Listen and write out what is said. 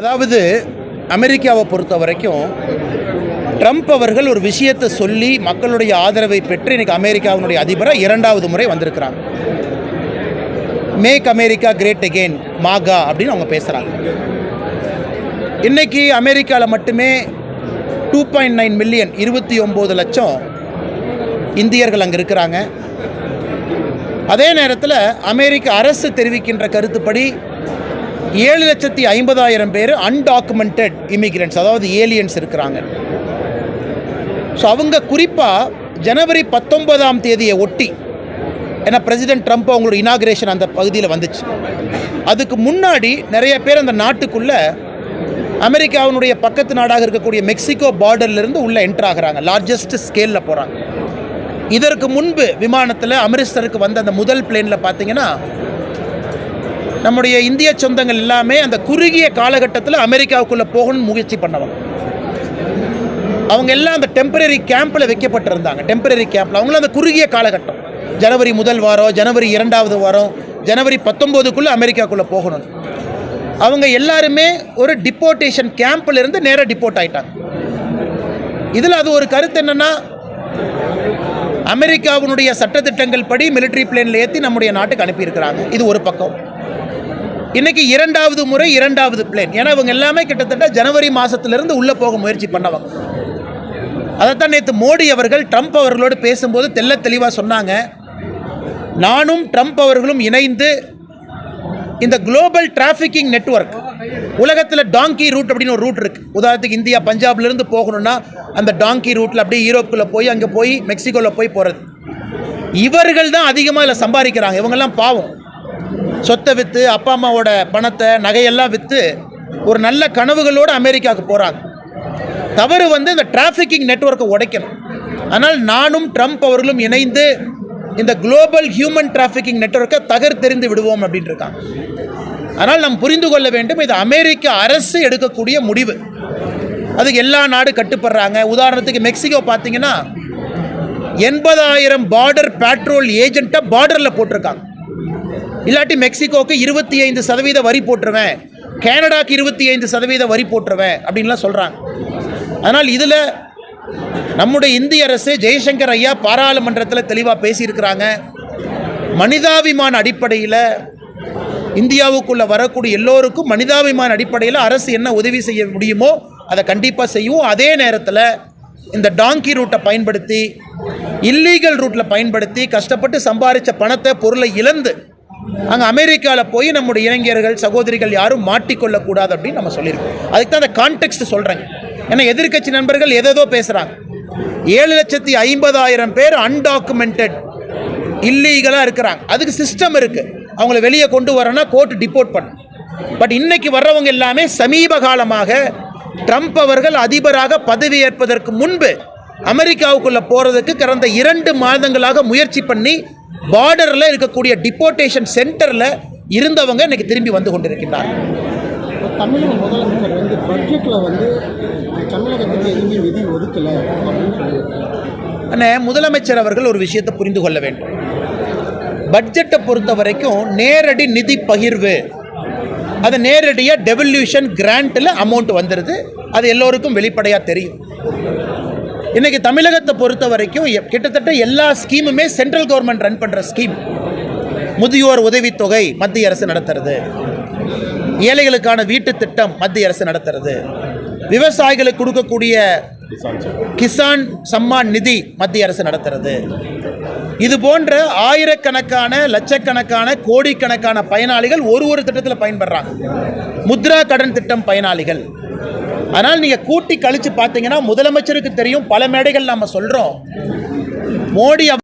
அதாவது அமெரிக்காவை பொறுத்த வரைக்கும் ட்ரம்ப் அவர்கள் ஒரு விஷயத்தை சொல்லி மக்களுடைய ஆதரவை பெற்று இன்றைக்கி அமெரிக்காவினுடைய அதிபராக இரண்டாவது முறை வந்திருக்கிறாங்க. Make America great again MAGA அப்படின்னு அவங்க பேசுகிறாங்க இன்னைக்கு அமெரிக்காவில் மட்டுமே டூ பாயிண்ட் நைன் மில்லியன் இருபத்தி ஒம்பது லட்சம் இந்தியர்கள் அங்கே இருக்கிறாங்க. அதே நேரத்தில் அமெரிக்க அரசு தெரிவிக்கின்ற கருத்துப்படி ஏழு லட்சத்தி ஐம்பதாயிரம் பேர் அன்டாக்குமெண்டட் இமிகிரண்ட்ஸ் அதாவது ஏலியன்ஸ் இருக்கிறாங்க. ஸோ அவங்க குறிப்பாக ஜனவரி பத்தொன்பதாம் தேதியை ஒட்டி ஏன்னா பிரசிடென்ட் ட்ரம்ப் அவங்களோட இனாகிரேஷன் அந்த பகுதியில் வந்துச்சு. அதுக்கு முன்னாடி நிறைய பேர் அந்த நாட்டுக்குள்ளே அமெரிக்காவினுடைய பக்கத்து நாடாக இருக்கக்கூடிய மெக்சிகோ பார்டர்லேருந்து உள்ளே என்ட்ரு ஆகிறாங்க. லார்ஜஸ்ட் ஸ்கேலில் போகிறாங்க இதற்கு முன்பு விமானத்தில் அமிர்தசருக்கு வந்த அந்த முதல் பிளேனில் பார்த்தீங்கன்னா நம்முடைய இந்திய சொந்தங்கள் எல்லாமே அந்த குறுகிய காலகட்டத்தில் அமெரிக்காவுக்குள்ளே போகணும்னு முயற்சி பண்ணவங்க. அவங்க எல்லாம் அந்த டெம்பரரி கேம்பில் வைக்கப்பட்டிருந்தாங்க. டெம்பரரி கேம்பில் அவங்களும் அந்த குறுகிய காலகட்டம். ஜனவரி முதல் வாரம் ஜனவரி இரண்டாவது வாரம் ஜனவரி பத்தொம்போதுக்குள்ளே அமெரிக்காக்குள்ளே போகணும். அவங்க எல்லாருமே ஒரு டிப்போர்ட்டேஷன் கேம்பில் இருந்து நேராக டிப்போர்ட் ஆயிட்டாங்க. இதில் அது ஒரு கருத்து என்னென்னா அமெரிக்காவினுடைய சட்டத்திட்டங்கள் படி மிலிட்ரி பிளேனில் ஏற்றி நம்முடைய நாட்டுக்கு அனுப்பியிருக்கிறாங்க. இது ஒரு பக்கம். இன்னைக்கு இரண்டாவது முறை இரண்டாவது பிளேன் ஏன்னா இவங்க எல்லாமே கிட்டத்தட்ட ஜனவரி மாதத்துலேருந்து உள்ளே போக முயற்சி பண்ணவங்க. அதைத்தான் நேற்று மோடி அவர்கள் ட்ரம்ப் அவர்களோடு பேசும்போது தெள்ள தெளிவாக சொன்னாங்க. நானும் ட்ரம்ப் அவர்களும் இணைந்து இந்த குளோபல் டிராஃபிக்கிங் நெட்வொர்க் உலகத்தில் டாங்கி ரூட் அப்படின்னு ஒரு ரூட் இருக்குது உதாரணத்துக்கு இந்தியா பஞ்சாப்லேருந்து போகணும்னா அந்த டாங்கி ரூட்டில் அப்படியே யூரோப்பில் போய் அங்கே போய் மெக்சிகோவில் போய் போகிறது இவர்கள் தான் அதிகமாக இதில் சம்பாதிக்கிறாங்க. இவங்கெல்லாம் பாவம். சொத்தை விற்று அப்பா அம்மாவோட பணத்தை நகையெல்லாம் விற்று ஒரு நல்ல கனவுகளோடு அமெரிக்காவுக்கு போகிறாங்க தவறு வந்து இந்த டிராஃபிக்கிங் நெட்வொர்க்கை உடைக்கணும். ஆனால் நானும் ட்ரம்ப் அவர்களும் இணைந்து இந்த குளோபல் ஹியூமன் டிராஃபிக்கிங் நெட்வொர்க்கை தகர்த்தெறிந்து விடுவோம் அப்படின்ட்டுருக்காங்க ஆனால் நாம் புரிந்து கொள்ள வேண்டும் இது அமெரிக்க அரசு எடுக்கக்கூடிய முடிவு. அது எல்லா நாடு கட்டுப்படுறாங்க. உதாரணத்துக்கு மெக்சிகோ பார்த்தீங்கன்னா எண்பதாயிரம் பார்டர் பேட்ரோல் ஏஜென்ட்டை பார்டரில் போட்டிருக்காங்க. இல்லாட்டி மெக்சிகோவுக்கு இருபத்தி ஐந்து சதவீத வரி போட்டுருவேன். கனடாக்கு இருபத்தி ஐந்து சதவீத வரி போட்டுருவேன் அப்படின்லாம் சொல்கிறாங்க அதனால் இதில் நம்முடைய இந்திய அரசு ஜெய்சங்கர் ஐயா பாராளுமன்றத்தில் தெளிவாக பேசியிருக்கிறாங்க. மனிதாபிமான அடிப்படையில் இந்தியாவுக்குள்ளே வரக்கூடிய எல்லோருக்கும் மனிதாபிமான அடிப்படையில் அரசு என்ன உதவி செய்ய முடியுமோ அதை கண்டிப்பாக செய்வோம். அதே நேரத்தில் இந்த டாங்கி ரூட்டை பயன்படுத்தி இல்லீகல் ரூட்டில் பயன்படுத்தி கஷ்டப்பட்டு சம்பாதிச்ச பணத்தை பொருளை இழந்து அங்கே அமெரிக்காவில் போய் நம்முடைய இளைஞர்கள் சகோதரிகள் யாரும் மாட்டிக்கொள்ளக்கூடாது அப்படின்னு நம்ம சொல்லியிருக்கோம். அதுக்கு தான் அந்த கான்டெக்ட் சொல்கிறாங்க ஏன்னா எதிர்க்கட்சி நண்பர்கள் எதேதோ பேசுகிறாங்க ஏழு லட்சத்தி ஐம்பதாயிரம் பேர் அன்டாக்குமெண்டட் இல்லீகலாக இருக்கிறாங்க. அதுக்கு சிஸ்டம் இருக்குது அவங்கள வெளியே கொண்டு வரனா கோர்ட் டிப்போர்ட் பண்ணும் பட் இன்னைக்கு வர்றவங்க எல்லாமே சமீப காலமாக ட்ரம்ப் அவர்கள் அதிபராக பதவியேற்பதற்கு முன்பு அமெரிக்காவுக்குள்ளே போகிறதுக்கு கடந்த இரண்டு மாதங்களாக முயற்சி பண்ணி பார்டரில் இருக்கக்கூடிய டிப்போர்ட்டேஷன் சென்டரில் இருந்தவங்க இன்னைக்கு திரும்பி வந்து கொண்டிருக்கின்றார்கள். தமிழக முதலமைச்சர் வந்து பட்ஜெட்டில் வந்து தமிழகத்துக்கு எதுவுமே நிதி ஒதுக்கலை அண்ணே முதலமைச்சர் அவர்கள் ஒரு விஷயத்தை புரிந்து கொள்ள வேண்டும். பட்ஜெட்டை பொறுத்த வரைக்கும் நேரடி நிதி பகிர்வு. அது நேரடியாக டெவல்யூஷன் கிராண்ட்டில் அமௌண்ட் வந்துடுது அது எல்லோருக்கும் வெளிப்படையாக தெரியும். இன்றைக்கி தமிழகத்தை பொறுத்த வரைக்கும் கிட்டத்தட்ட எல்லா ஸ்கீமுமே சென்ட்ரல் கவர்மெண்ட் ரன் பண்ணுற ஸ்கீம் முதியோர் உதவித்தொகை மத்திய அரசு நடத்துறது. ஏழைகளுக்கான வீட்டு திட்டம் மத்திய அரசு நடத்துறது. விவசாயிகளுக்கு கொடுக்கக்கூடிய கிசான் சம்மான் நிதி மத்திய அரசு நடத்துறது. இது போன்ற ஆயிரக்கணக்கான லட்சக்கணக்கான கோடிக்கணக்கான பயனாளிகள் ஒரு ஒரு திட்டத்தில் பயன்படுறாங்க. முத்ரா கடன் திட்டம் பயனாளிகள். ஆனால் நீங்கள் கூட்டி கழிச்சு பார்த்தீங்கன்னா முதலமைச்சருக்கு தெரியும் பல மேடைகள் நாம் சொல்கிறோம் மோடி